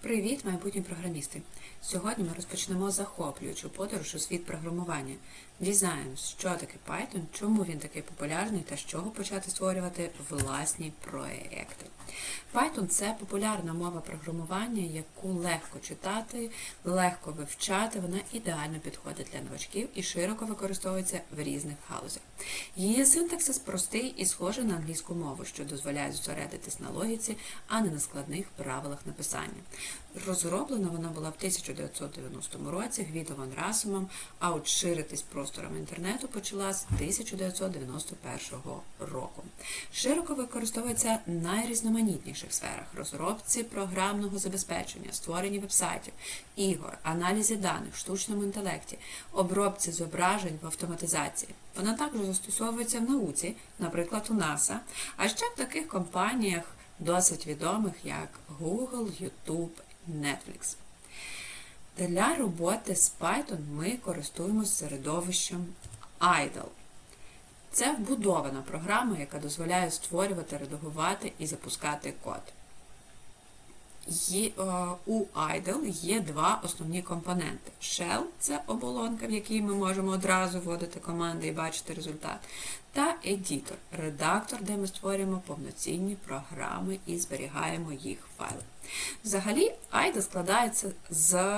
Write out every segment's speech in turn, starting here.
Привіт, майбутні програмісти! Сьогодні ми розпочнемо захоплюючу подорож у світ програмування. Дізнаємось, що таке Python, чому він такий популярний та з чого почати створювати власні проекти. Python це популярна мова програмування, яку легко читати, легко вивчати. Вона ідеально підходить для новачків і широко використовується в різних галузях. Її синтаксис простий і схожий на англійську мову, що дозволяє зосередитись на логіці, а не на складних правилах написання. Розроблена вона була в 1990 році Гвідо Ван Расумом, а от ширитись простором інтернету почала з 1991 року. Широко використовується в найрізноманітніших сферах розробці програмного забезпечення, створенні вебсайтів, ігор, аналізі даних, штучному інтелекті, обробці зображень в автоматизації. Вона також застосовується в науці, наприклад, у НАСА, а ще в таких компаніях досить відомих, як Google, YouTube, Netflix. Для роботи з Python ми користуємося середовищем IDLE. Це вбудована програма, яка дозволяє створювати, редагувати і запускати код. Є, о, у IDLE є два основні компоненти. Shell це оболонка, в якій ми можемо одразу вводити команди і бачити результат. Та Editor редактор, де ми створюємо повноцінні програми і зберігаємо їх файли. Взагалі, IDLE складається з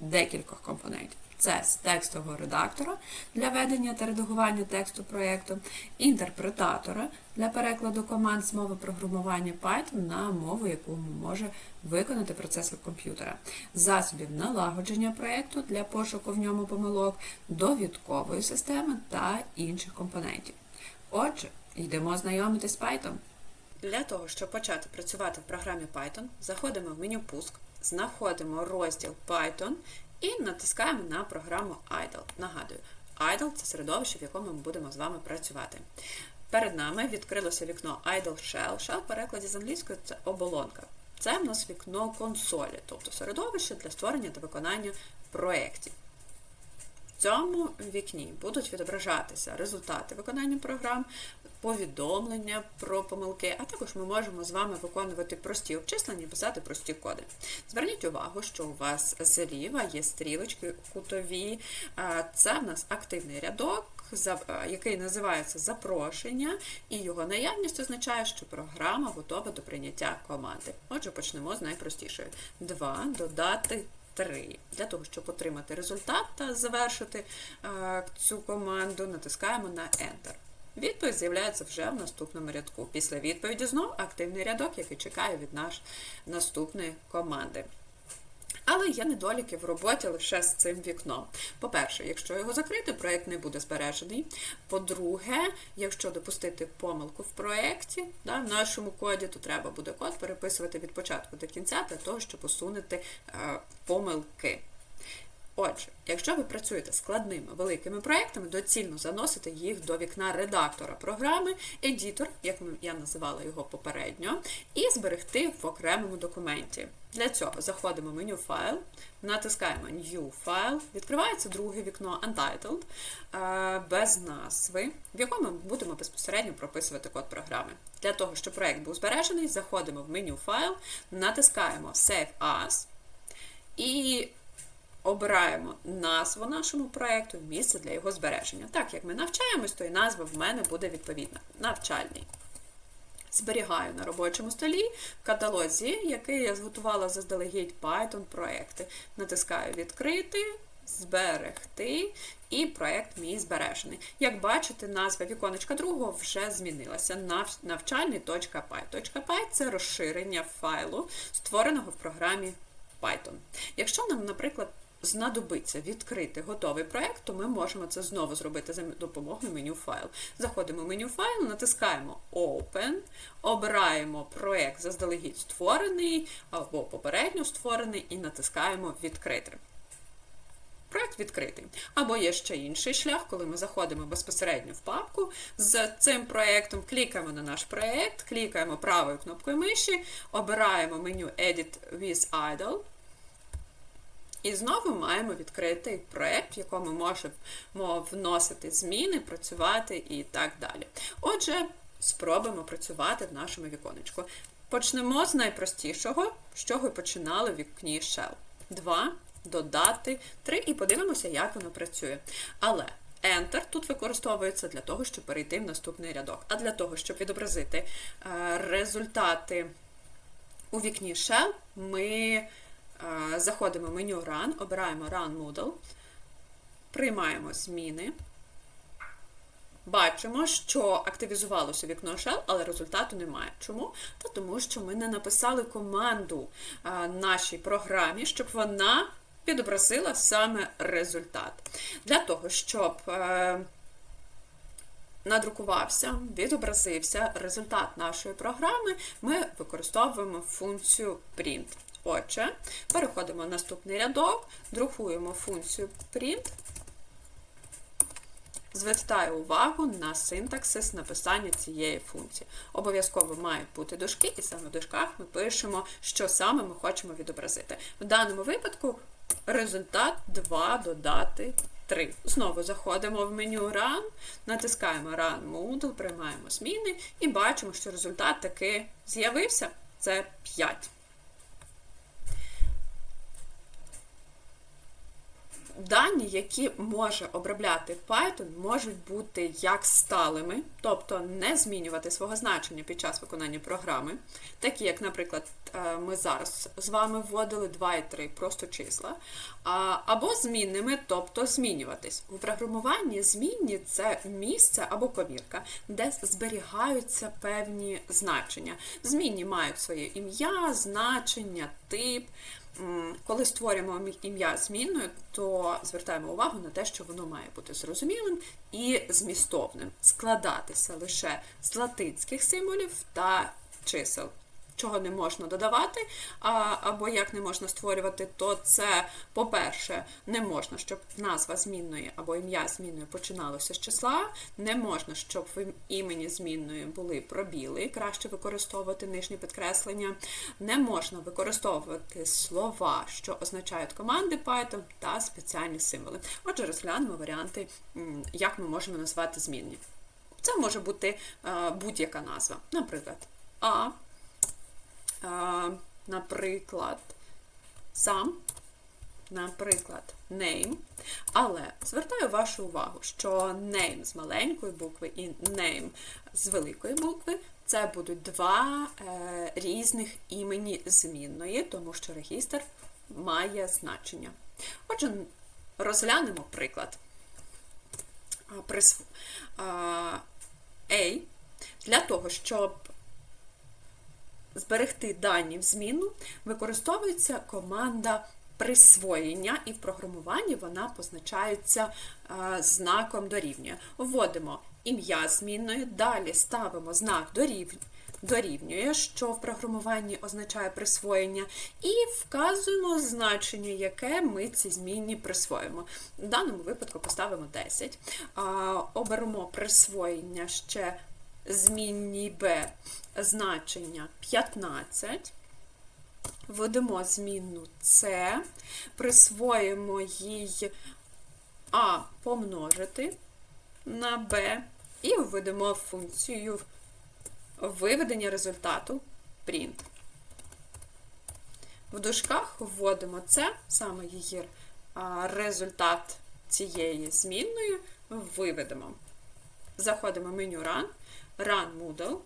декількох компонентів. Це з текстового редактора для ведення та редагування тексту проєкту, інтерпретатора для перекладу команд з мови програмування Python на мову, яку може виконати процесор комп'ютера, засобів налагодження проєкту для пошуку в ньому помилок, довідкової системи та інших компонентів. Отже, йдемо знайомитись з Python. Для того, щоб почати працювати в програмі Python, заходимо в меню Пуск, знаходимо розділ Python і натискаємо на програму IDLE. Нагадую, IDLE – це середовище, в якому ми будемо з вами працювати. Перед нами відкрилося вікно IDLE Shell. Shell в перекладі з англійської це оболонка. Це в нас вікно консолі, тобто середовище для створення та виконання проєктів. В цьому вікні будуть відображатися результати виконання програм, повідомлення про помилки, а також ми можемо з вами виконувати прості обчислення писати прості коди. Зверніть увагу, що у вас зліва є стрілочки кутові. Це в нас активний рядок. Який називається запрошення, і його наявність означає, що програма готова до прийняття команди. Отже, почнемо з найпростішої. 2 додати 3. Для того, щоб отримати результат та завершити цю команду, натискаємо на Enter. Відповідь з'являється вже в наступному рядку. Після відповіді знову активний рядок, який чекає від нашої наступної команди. Але є недоліки в роботі лише з цим вікном. По-перше, якщо його закрити, проєкт не буде збережений. По-друге, якщо допустити помилку в проєкті, да, в нашому коді, то треба буде код переписувати від початку до кінця для того, щоб усунути е, помилки. Отже, якщо ви працюєте складними великими проєктами, доцільно заносити їх до вікна редактора програми, едітор, як я називала його попередньо, і зберегти в окремому документі. Для цього заходимо в меню файл, натискаємо New File, відкривається друге вікно Untitled без назви, в якому ми будемо безпосередньо прописувати код програми. Для того, щоб проєкт був збережений, заходимо в меню файл, натискаємо Save As і обираємо назву нашому проєкту, місце для його збереження. Так як ми навчаємось, то і назва в мене буде відповідна. Навчальний. Зберігаю на робочому столі в каталозі, який я зготувала заздалегідь Python проекти. Натискаю Відкрити, Зберегти, і проєкт мій збережений. Як бачите, назва віконечка другого вже змінилася. Навчальний.py. .py – це розширення файлу, створеного в програмі Python. Якщо нам, наприклад, знадобиться відкрити готовий проєкт, то ми можемо це знову зробити за допомогою меню файл. Заходимо в меню файл, натискаємо Open, обираємо проєкт заздалегідь створений або попередньо створений, і натискаємо Відкрити. Проект відкритий. Або є ще інший шлях, коли ми заходимо безпосередньо в папку з цим проєктом, клікаємо на наш проєкт, клікаємо правою кнопкою миші, обираємо меню Edit with Idle. І знову маємо відкритий проєкт, в якому можемо вносити зміни, працювати і так далі. Отже, спробуємо працювати в нашому віконечку. Почнемо з найпростішого, з чого починали в вікні shell. 2, додати 3 і подивимося, як воно працює. Але Enter тут використовується для того, щоб перейти в наступний рядок. А для того, щоб відобразити е, результати у вікні Shell, ми заходимо в меню Run, обираємо Run Moodle, приймаємо зміни. Бачимо, що активізувалося вікно Shell, але результату немає. Чому? Та тому, що ми не написали команду нашій програмі, щоб вона відобразила саме результат. Для того, щоб е, надрукувався, відобразився результат нашої програми, ми використовуємо функцію print. Отже, переходимо в наступний рядок, друкуємо функцію print. Звертаю увагу на синтаксис написання цієї функції. Обов'язково мають бути дужки, і саме в дужках ми пишемо, що саме ми хочемо відобразити. В даному випадку результат 2 додати 3. Знову заходимо в меню Run, натискаємо Run Moodle, приймаємо зміни і бачимо, що результат таки з'явився. Це 5. Дані, які може обробляти Python, можуть бути як сталими, тобто не змінювати свого значення під час виконання програми, такі як, наприклад, е, ми зараз з вами вводили 2 і 3 просто числа, або змінними, тобто змінюватись. У програмуванні змінні це місце або комірка, де зберігаються певні значення. Змінні мають своє ім'я, значення, тип. Коли створюємо ім'я змінною, то звертаємо увагу на те, що воно має бути зрозумілим і змістовним, складатися лише з латинських символів та чисел чого не можна додавати, а, або як не можна створювати, то це, по-перше, не можна, щоб назва змінної або ім'я змінної починалося з числа, не можна, щоб в імені змінної були пробіли, краще використовувати нижні підкреслення, не можна використовувати слова, що означають команди Python та спеціальні символи. Отже, розглянемо варіанти, як ми можемо назвати змінні. Це може бути будь-яка назва, наприклад, А наприклад, сам, наприклад, name. Але звертаю вашу увагу, що name з маленької букви і name з великої букви це будуть два е, різних імені змінної, тому що регістр має значення. Отже, розглянемо приклад. A для того, щоб зберегти дані в зміну, використовується команда присвоєння, і в програмуванні вона позначається знаком дорівнює. Вводимо ім'я змінної, далі ставимо знак дорівнює. Дорівнює, що в програмуванні означає присвоєння, і вказуємо значення, яке ми ці змінні присвоїмо. В даному випадку поставимо 10. Оберемо присвоєння ще змінній b значення 15. Введемо змінну С, присвоїмо їй А помножити на b і введемо функцію виведення результату print. В дужках вводимо це, саме її результат цієї змінної виведемо. Заходимо в меню Run, Run Moodle.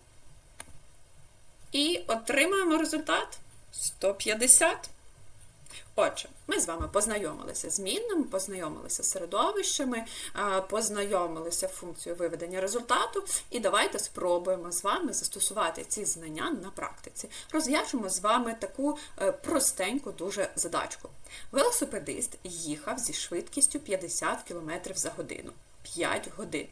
І отримаємо результат 150. Отже, ми з вами познайомилися з мінними, познайомилися з середовищами, познайомилися функцією виведення результату, і давайте спробуємо з вами застосувати ці знання на практиці. Розв'яжемо з вами таку е, простеньку дуже задачку. Велосипедист їхав зі швидкістю 50 км за годину 5 годин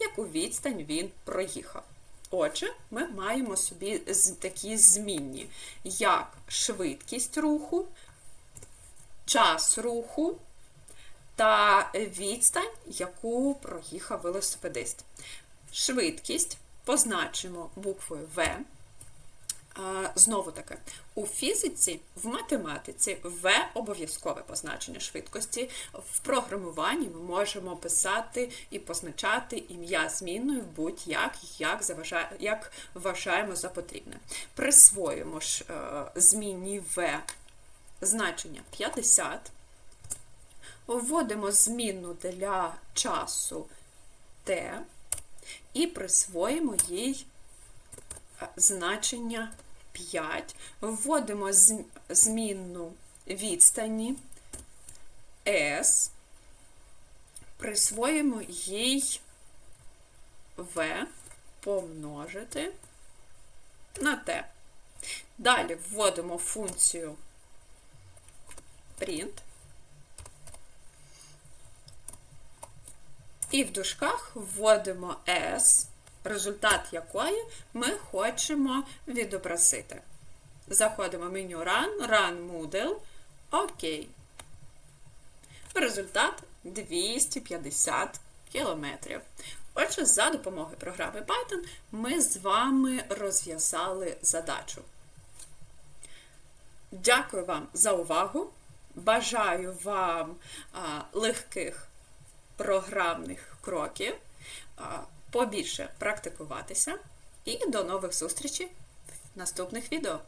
яку відстань він проїхав. Отже, ми маємо собі такі змінні, як швидкість руху, час руху та відстань, яку проїхав велосипедист. Швидкість позначимо буквою В, Знову таки, у фізиці, в математиці В обов'язкове позначення швидкості. В програмуванні ми можемо писати і позначати ім'я змінною будь-як, як, заважає, як вважаємо за потрібне. Присвоїмо ж е, змінні В значення 50. Вводимо змінну для часу T і присвоїмо їй е, значення 5. Вводимо зм- змінну відстані S, присвоїмо їй V помножити на T. Далі вводимо функцію print. І в дужках вводимо S, результат якої ми хочемо відобразити. Заходимо в меню Run, Run Moodle, OK. Результат 250 кілометрів. Отже, за допомогою програми Python ми з вами розв'язали задачу. Дякую вам за увагу. Бажаю вам легких програмних кроків, побільше практикуватися і до нових зустрічей в наступних відео.